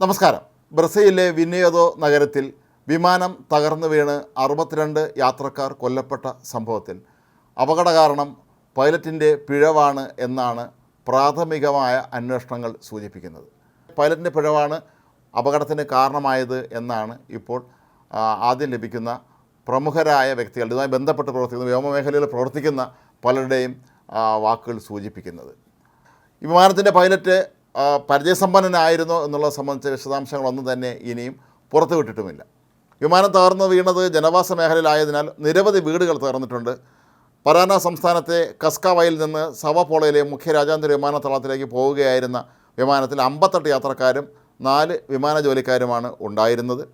നമസ്കാരം. ബ്രസീലിലെ വിനിയോദോ നഗരത്തിൽ വിമാനം തകർന്നു വീണ് അറുപത്തിരണ്ട് യാത്രക്കാർ കൊല്ലപ്പെട്ട സംഭവത്തിൽ. അപകട കാരണം പൈലറ്റിന്റെ പിഴവാണ് എന്നാണ് പ്രാഥമികമായ അന്വേഷണങ്ങൾ സൂചിപ്പിക്കുന്നത്. പൈലറ്റിന്റെ പിഴവാണ് അപകടത്തിന് കാരണമായത് എന്നാണ് ഇപ്പോൾ ആദ്യം ലഭിക്കുന്ന പ്രമുഖരായ വ്യക്തികൾ ഇതുമായി ബന്ധപ്പെട്ട് പ്രവർത്തിക്കുന്ന വ്യോമമേഖലയിൽ പ്രവർത്തിക്കുന്ന പലരുടെയും വാക്കുകൾ സൂചിപ്പിക്കുന്നത്. വിമാനത്തിന്റെ പൈലറ്റ് പരിചയസമ്പന്നനായിരുന്നോ എന്നുള്ള സംബന്ധിച്ച വിശദാംശങ്ങളൊന്നും തന്നെ ഇനിയും പുറത്തുവിട്ടിട്ടുമില്ല. വിമാനം തകർന്നു വീണത് ജനവാസ മേഖലയിലായതിനാൽ നിരവധി വീടുകൾ തകർന്നിട്ടുണ്ട്. പരാന സംസ്ഥാനത്തെ കസ്കാവയിൽ നിന്ന് സവപോളയിലെ മുഖ്യ രാജ്യാന്തര വിമാനത്താവളത്തിലേക്ക് പോവുകയായിരുന്ന വിമാനത്തിൽ അമ്പത്തെട്ട് യാത്രക്കാരും നാല് വിമാന ജോലിക്കാരുമാണ് ഉണ്ടായിരുന്നത്.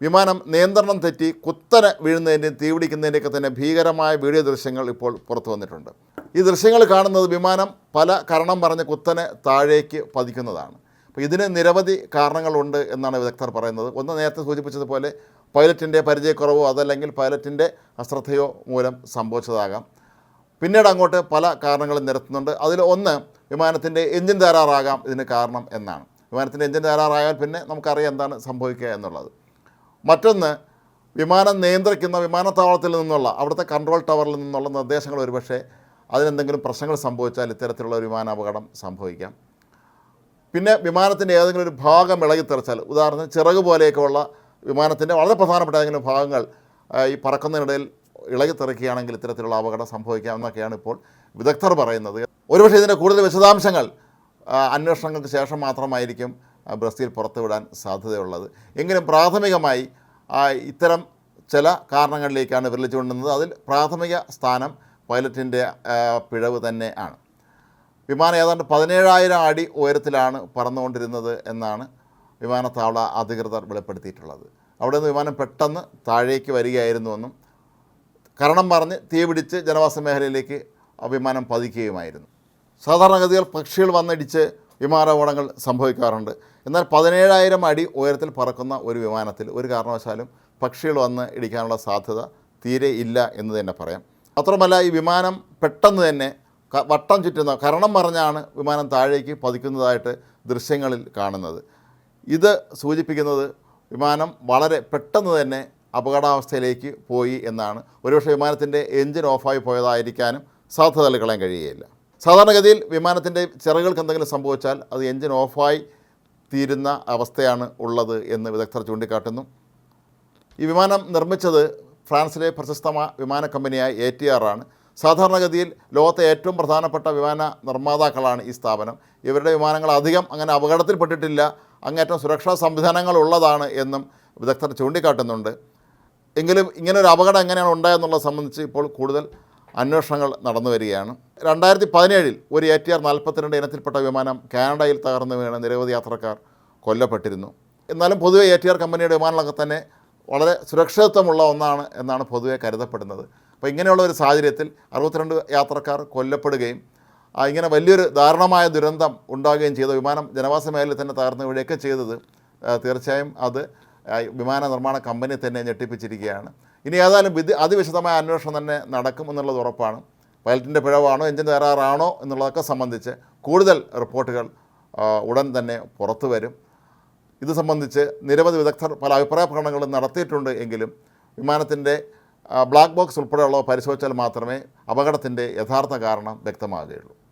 വിമാനം നിയന്ത്രണം തെറ്റി കുത്തനെ വീഴുന്നതിന്റെയും തീപിടിക്കുന്നതിന്റെയൊക്കെ തന്നെ ഭീകരമായ വീഡിയോ ദൃശ്യങ്ങൾ ഇപ്പോൾ പുറത്തു വന്നിട്ടുണ്ട്. ഈ ദൃശ്യങ്ങൾ കാണുന്നത് വിമാനം പല കാരണം പറഞ്ഞ് കുത്തനെ താഴേക്ക് പതിക്കുന്നതാണ്. അപ്പോൾ ഇതിന് നിരവധി കാരണങ്ങളുണ്ട് എന്നാണ് വിദഗ്ധർ പറയുന്നത്. ഒന്ന് നേരത്തെ സൂചിപ്പിച്ചതുപോലെ പൈലറ്റിന്റെ പരിചയക്കുറവോ അതല്ലെങ്കിൽ പൈലറ്റിന്റെ അശ്രദ്ധയോ മൂലം സംഭവിച്ചതാകാം. പിന്നീട് അങ്ങോട്ട് പല കാരണങ്ങളും നിരത്തുന്നുണ്ട്. അതിൽ ഒന്ന് വിമാനത്തിന്റെ എഞ്ചിൻ തകരാറാകാം ഇതിന് കാരണം എന്നാണ്. വിമാനത്തിന്റെ എഞ്ചിൻ തകരാറായാൽ പിന്നെ നമുക്കറിയാം എന്താണ് സംഭവിക്കുക എന്നുള്ളത്. മറ്റൊന്ന് വിമാനം നിയന്ത്രിക്കുന്ന വിമാനത്താവളത്തിൽ നിന്നുള്ള അവിടുത്തെ കൺട്രോൾ ടവറിൽ നിന്നുള്ള നിർദ്ദേശങ്ങൾ ഒരുപക്ഷെ അതിനെന്തെങ്കിലും പ്രശ്നങ്ങൾ സംഭവിച്ചാൽ ഇത്തരത്തിലുള്ള ഒരു വിമാനാപകടം സംഭവിക്കാം. പിന്നെ വിമാനത്തിന്റെ ഏതെങ്കിലും ഒരു ഭാഗം ഇളകിത്തെറിച്ചാൽ ഉദാഹരണത്തിന് ചിറക് പോലെയൊക്കെയുള്ള വിമാനത്തിന്റെ വളരെ പ്രധാനപ്പെട്ട ഏതെങ്കിലും ഭാഗങ്ങൾ ഈ പറക്കുന്നതിനിടയിൽ ഇളകിത്തെറിക്കുകയാണെങ്കിൽ ഇത്തരത്തിലുള്ള അപകടം സംഭവിക്കാമെന്നൊക്കെയാണ് ഇപ്പോൾ വിദഗ്ധർ പറയുന്നത്. ഒരുപക്ഷെ ഇതിന്റെ കൂടുതൽ വിശദാംശങ്ങൾ അന്വേഷണങ്ങൾക്ക് ശേഷം മാത്രമായിരിക്കും ബ്രസീൽ പുറത്തുവിടാൻ സാധ്യതയുള്ളത്. എങ്കിലും പ്രാഥമികമായി ഇത്തരം ചില കാരണങ്ങളിലേക്കാണ് വിരലിച്ചുകൊണ്ടിരുന്നത് അതിൽ പ്രാഥമിക സ്ഥാനം പൈലറ്റിന്റെ പിഴവ് തന്നെ ആണ്. വിമാനം ഏതാണ്ട് പതിനേഴായിരം അടി ഉയരത്തിലാണ് പറന്നുകൊണ്ടിരുന്നത് എന്നാണ് വിമാനത്താവള അധികൃതർ വെളിപ്പെടുത്തിയിട്ടുള്ളത്. അവിടെ നിന്ന് വിമാനം പെട്ടെന്ന് താഴേക്ക് വരികയായിരുന്നുവെന്നും കരണം പറഞ്ഞ് തീപിടിച്ച് ജനവാസ മേഖലയിലേക്ക് വിമാനം പതിക്കുകയുമായിരുന്നു. സാധാരണഗതിയിൽ പക്ഷികൾ വന്നിടിച്ച് വിമാനാപകടങ്ങൾ സംഭവിക്കാറുണ്ട്. എന്നാൽ പതിനേഴായിരം അടി ഉയരത്തിൽ പറക്കുന്ന ഒരു വിമാനത്തിൽ ഒരു കാരണവശാലും പക്ഷികൾ വന്ന് ഇടിക്കാനുള്ള സാധ്യത തീരെ ഇല്ല എന്ന് തന്നെ പറയാം. മാത്രമല്ല ഈ വിമാനം പെട്ടെന്ന് തന്നെ വട്ടം ചുറ്റുന്ന കരണം പറഞ്ഞാണ് വിമാനം താഴേക്ക് പതിക്കുന്നതായിട്ട് ദൃശ്യങ്ങളിൽ കാണുന്നത്. ഇത് സൂചിപ്പിക്കുന്നത് വിമാനം വളരെ പെട്ടെന്ന് തന്നെ അപകടാവസ്ഥയിലേക്ക് പോയി എന്നാണ്. ഒരുപക്ഷെ വിമാനത്തിന്റെ എഞ്ചിൻ ഓഫായി പോയതായിരിക്കാനും സാധ്യത കളയാൻ കഴിയുകയില്ല. സാധാരണഗതിയിൽ വിമാനത്തിന്റെ ചിറകുകൾക്ക് എന്തെങ്കിലും സംഭവിച്ചാൽ അത് എഞ്ചിൻ ഓഫായി തീരുന്ന അവസ്ഥയാണ് ഉള്ളത് എന്ന് വിദഗ്ധർ ചൂണ്ടിക്കാട്ടുന്നു. ഈ വിമാനം നിർമ്മിച്ചത് ഫ്രാൻസിലെ പ്രശസ്തമായ വിമാന കമ്പനിയായ എ ടി ആർ ആണ്. സാധാരണഗതിയിൽ ലോകത്തെ ഏറ്റവും പ്രധാനപ്പെട്ട വിമാന നിർമ്മാതാക്കളാണ് ഈ സ്ഥാപനം. ഇവരുടെ വിമാനങ്ങൾ അധികം അങ്ങനെ അപകടത്തിൽപ്പെട്ടിട്ടില്ല. അങ്ങേറ്റം സുരക്ഷാ സംവിധാനങ്ങൾ ഉള്ളതാണ് എന്നും വിദഗ്ധർ ചൂണ്ടിക്കാട്ടുന്നുണ്ട്. എങ്കിലും ഇങ്ങനെ ഒരു അപകടം എങ്ങനെയാണ് ഉണ്ടായെന്നുള്ളത് സംബന്ധിച്ച് ഇപ്പോൾ കൂടുതൽ അന്വേഷണങ്ങൾ നടന്നു വരികയാണ്. രണ്ടായിരത്തി പതിനേഴിൽ ഒരു എ ടി ആർ നാൽപ്പത്തിരണ്ട് ഇനത്തിൽപ്പെട്ട വിമാനം കാനഡയിൽ തകർന്നു വീണ് നിരവധി യാത്രക്കാർ കൊല്ലപ്പെട്ടിരുന്നു. എന്നാലും പൊതുവെ എ ടി ആർ കമ്പനിയുടെ വിമാനങ്ങളൊക്കെ തന്നെ വളരെ സുരക്ഷിതത്വമുള്ള ഒന്നാണ് എന്നാണ് പൊതുവെ കരുതപ്പെടുന്നത്. അപ്പോൾ ഇങ്ങനെയുള്ള ഒരു സാഹചര്യത്തിൽ അറുപത്തിരണ്ട് യാത്രക്കാർ കൊല്ലപ്പെടുകയും ഇങ്ങനെ വലിയൊരു ദാരുണമായ ദുരന്തം ഉണ്ടാകുകയും ചെയ്ത വിമാനം ജനവാസ മേഖലയിൽ തന്നെ തകർന്നു വീഴുകയൊക്കെ ചെയ്തത് തീർച്ചയായും അത് വിമാന നിർമ്മാണ കമ്പനി തന്നെ ഞെട്ടിപ്പിച്ചിരിക്കുകയാണ്. ഇനി ഏതായാലും വിധി അതിവിശദമായ അന്വേഷണം തന്നെ നടക്കും എന്നുള്ളത് ഉറപ്പാണ്. പൈലറ്റിന്റെ പിഴവാണോ എഞ്ചിൻ തകരാറാണോ എന്നുള്ളതൊക്കെ സംബന്ധിച്ച് കൂടുതൽ റിപ്പോർട്ടുകൾ ഉടൻ തന്നെ പുറത്തു വരും. ഇത് സംബന്ധിച്ച് നിരവധി വിദഗ്ധർ പല അഭിപ്രായ പ്രകടനങ്ങളും നടത്തിയിട്ടുണ്ട് എങ്കിലും വിമാനത്തിന്റെ ബ്ലാക്ക് ബോക്സ് ഉൾപ്പെടെയുള്ളവ പരിശോധിച്ചാൽ മാത്രമേ അപകടത്തിന്റെ യഥാർത്ഥ കാരണം വ്യക്തമാകുകയുള്ളൂ.